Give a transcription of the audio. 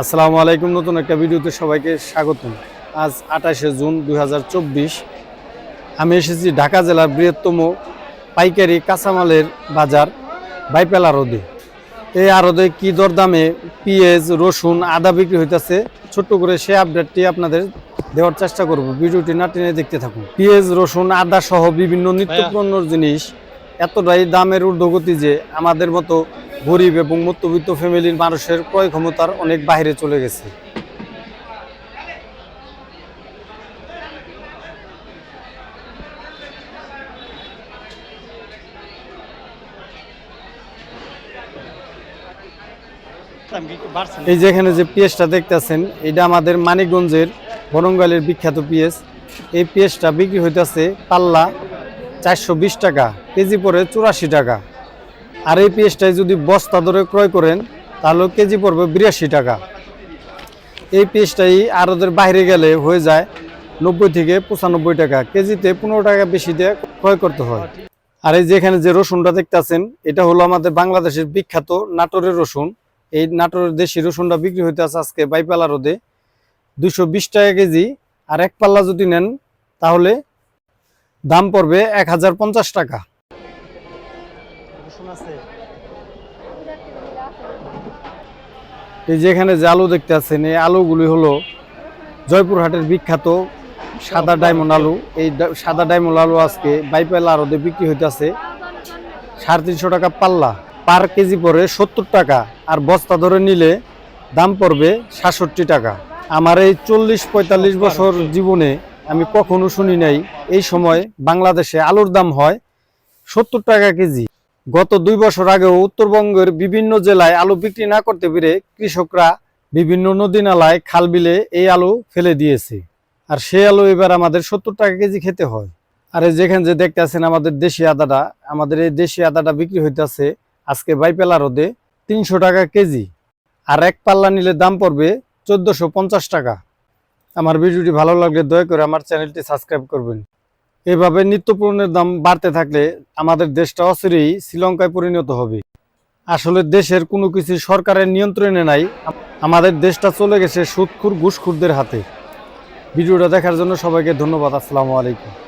আসসালামু আলাইকুম। নতুন একটা ভিডিওতে সবাইকে স্বাগতম। আজ আঠাশে জুন দু হাজার চব্বিশ। আমি এসেছি ঢাকা জেলার বৃহত্তম পাইকারি কাঁচামালের বাজার বাইপেলা আরদে এই আরদে কি দরদামে পেঁয়াজ রসুন আদা বিক্রি হইতেছে? ছোট্ট করে সে আপডেটটি আপনাদের দেওয়ার চেষ্টা করব। ভিডিওটি না টেনে দেখতে থাকুন। পেঁয়াজ রসুন আদা সহ বিভিন্ন নিত্যপণ্যর জিনিস এতটাই দামের ঊর্ধ্বগতি যে আমাদের মতো গরিব এবং মধ্যবিত্ত ফ্যামিলির মানুষের ক্রয় ক্ষমতার অনেক বাইরে চলে গেছে। এই যেখানে যে পেঁয়াজটা দেখতেছেন, এটা আমাদের মানিকগঞ্জের বরঙ্গালের বিখ্যাত পেঁয়াজ এই পেঁয়াজটা বিক্রি হইতেছে পাল্লা চারশো বিশ টাকা, কেজি পরে চুরাশি টাকা। আর এই পেঁয়াজটাই যদি বস্তা ধরে ক্রয় করেন, তাহলে কেজি পড়বে বিরাশি টাকা। এই পেঁয়াজটাই আরদের বাইরে গেলে হয়ে যায় নব্বই থেকে পঁচানব্বই টাকা। কেজিতে পনেরো টাকা বেশি দিয়ে ক্রয় করতে হয়। আর এই যেখানে যে রসুনটা দেখতেছেন, এটা হলো আমাদের বাংলাদেশের বিখ্যাত নাটোরের রসুন। এই নাটোরের দেশি রসুনটা বিক্রি হইতে আছে আজকে বাইপালা রোদে দুশো বিশ টাকা কেজি। আর এক পাল্লা যদি নেন, তাহলে দাম পড়বে এক পঞ্চাশ এই যেখানে যে আলু দেখতে আছেন, এই আলুগুলি হলো জয়পুরহাটের বিখ্যাত সাদা ডায়মন্ড আলু। এই সাদা ডায়মন্ড আলু আজকে বাইপাল আরদে বিক্রি হইতেছে সাড়ে তিনশো টাকা পাল্লা। পার কেজি পড়ে সত্তর টাকা আর বস্তা ধরে নিলে দাম পড়বে সাতষট্টি টাকা। আমার এই চল্লিশ পঁয়তাল্লিশ বছর জীবনে আমি কখনো শুনি নাই, এই সময় বাংলাদেশে আলুর দাম হয় সত্তর টাকা কেজি। গত দুই বছর আগেও উত্তরবঙ্গের বিভিন্ন জেলায় আলু বিক্রি না করতে পেরে কৃষকরা বিভিন্ন নদী নালায় খাল বিলে এই আলু ফেলে দিয়েছে। আর সেই আলু এবার আমাদের সত্তর টাকা কেজি খেতে হয়। আর যেখানে যে দেখতে আছেন আমাদের দেশি আদাটা, আমাদের এই দেশি আদাটা বিক্রি হইতেছে আজকে বাইপেলা রোদে তিনশো টাকা কেজি। আর এক পাল্লা নিলে দাম পড়বে চোদ্দশো টাকা। আমার ভিডিওটি ভালো লাগলে দয়া করে আমার চ্যানেলটি সাবস্ক্রাইব করবেন। এভাবে নিত্যপূরণের দাম বাড়তে থাকলে আমাদের দেশটা অচিরেই শ্রীলঙ্কায় পরিণত হবে। আসলে দেশের কোনো কিছু সরকারের নিয়ন্ত্রণে নাই, আমাদের দেশটা চলে গেছে সুৎখুর ঘুষখুরদের হাতে। ভিডিওটা দেখার জন্য সবাইকে ধন্যবাদ, আসসালামু আলাইকুম।